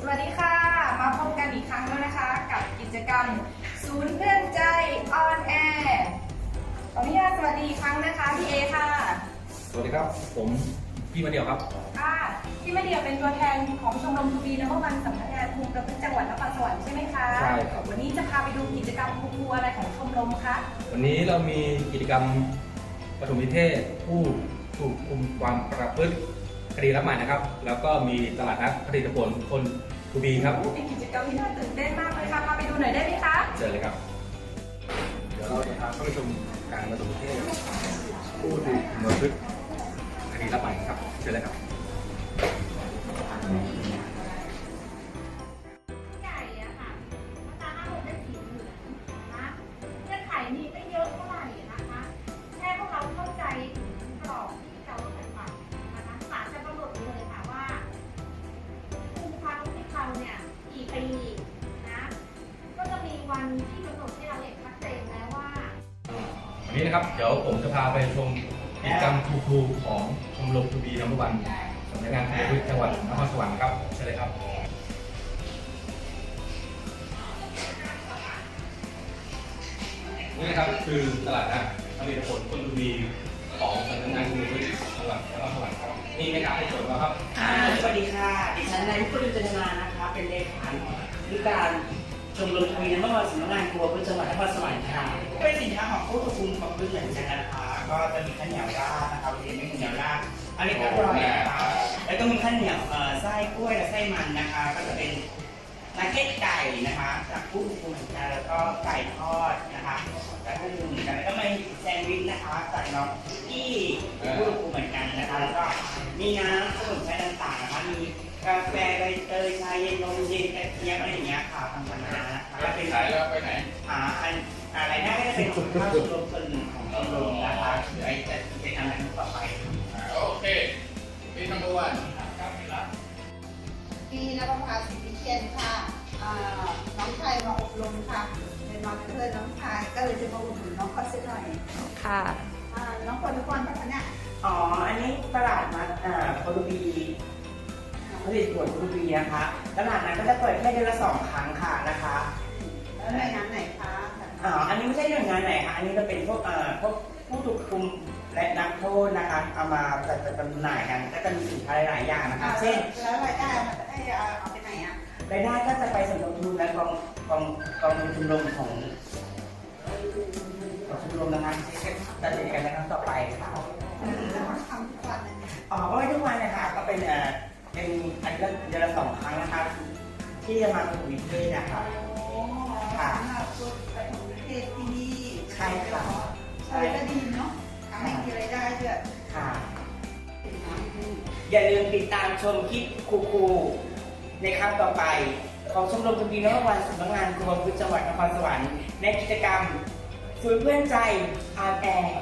สวัสดีค่ะ มาพบกันอีกครั้งแล้วนะคะ กับกิจกรรม ศูนย์เพื่อนใจออนแอร์ขออนุญาตสวัสดีอีกครั้งนะคะพี่เอค่ะสวัสดีครับ ผมพี่มาเดียวครับ ค่ะพี่มาเดียวเป็นตัวแทนของชมรมทูบีนัมเบอร์วันสำนักงานภูมิประพฤติจังหวัดนครสวรรค์ใช่ไหมคะใช่ครับ วันนี้จะพาไปดูกิจกรรมครูๆอะไรของชมรมคะวันนี้เรามีกิจกรรมปฐมนิเทศผู้ถูกคุมความประพฤติ คดีรับใหม่นะครับ แล้วก็มีตลาดนัดผลิตผลคนทูบีครับเป็นกิจกรรมที่น่าตื่นเต้นมากเลยค่ะพาไปดูหน่อยได้ไหมคะเชิญเลยครับ เดี๋ยวเราจะพาเข้าไปชมการปฐมนิเทศผู้ถูกคุมประพฤติคดีรับใหม่ครับเชิญเลยครับ นี้นะครับ เดี๋ยวผมจะพาไปชมกิจกรรมครูคูของชมรมทูบีนัมเบอร์วันสำนักงานภูมิจังหวัดนครสวรรค์ครับเชิญเลยครับนี่นะครับคือตลาดนัดผลิตผลคนทูบีของสำนักงานภูมิจังหวัดนครสวรรค์ครับนี่นะครับในส่วนเราครับสวัสดีค่ะดิฉันนายพุทธิจันทนานะคะ เป็นเลขาธิการ ชมรมทวีน้ำมันสำนักงานครัวพืชจังหวัดนครสวรรค์ค่ะเป็นสินค้าของผู้ควบคุมของพืชเหมือนกันนะคะก็จะมีข้าวเหนียวราดนะคะวันนี้ไม่มีเหนียวราดอันนี้ก็อร่อยนะคะแล้วก็มีข้าวเหนียวไส้กล้วยและไส้มันนะคะ ก็จะเป็นนาเก็ตไก่นะคะจากผู้ควบคุมเหมือนกันแล้วก็ไก่ทอดนะคะจากผู้ควบคุมกันแล้วก็มีแซนด์วิชนะคะจากน้องที่ผู้ควบคุมเหมือนกันนะคะแล้วก็มีน้ำสมุนไพรต่างๆนะคะมีกาแฟใบเตยชาเย็นนมเย็น ก็จะเป็นของข้าวชมรมส่วนหนึ่งของชมรมนะคะไว้จะเป็นอะไรต่อไป โอเคพี่นัมเบอร์วันปีนภาสิทธิเชียนค่ะน้องชายมาอบรมค่ะเป็นมาเป็นเพื่อนน้องชายก็เลยจะมาอุดหนุนน้องเขาสักหน่อยค่ะน้องคนทุกคนพัฒนาอ๋อ อันนี้ตลาดนัดอ่าโคลูบีผลิตผลโคลูบีนะคะ ตลาดนั้นก็จะเปิดแค่เดือนละสองครั้งค่ะนะคะ แล้วหน่วยงานไหนคะ อ๋ออันนี้ไม่ใช่หน่วยงานไหนค่ะอันนี้จะเป็นพวกเอ่อพวกผู้ถูกคุมและนักโทษนะคะเอามาจัดจำหน่ายกันก็จะมีสินค้าหลายๆอย่างนะคะเช่น แล้วรายได้มันจะได้เอาเอาไปไหนอะรายได้ก็จะไปสมทบทุนและกองกองกองทุนชมรมของของชมรมนะคะที่จะดำเนินการในครั้งต่อไปค่ะทำทุกวันเลยอ๋อก็ไม่ทุกวันนะคะก็เป็นเอ่อเป็นอันละเดือนละสองครั้งนะคะที่จะมาถึงวิเทศนะคะค่ะ ช่ค่ะใช่ก็ดีเนาะทำให้มีรายได้ด้วยค่ะ อย่าลืมติดตามชมคลิปคูๆในครั้งต่อไป ของชมรมทวีนวันสำนักงานกรมพุทธจังหวัดนครสวรรค์ในกิจกรรมศูนย์เพื่อนใจอาแอร์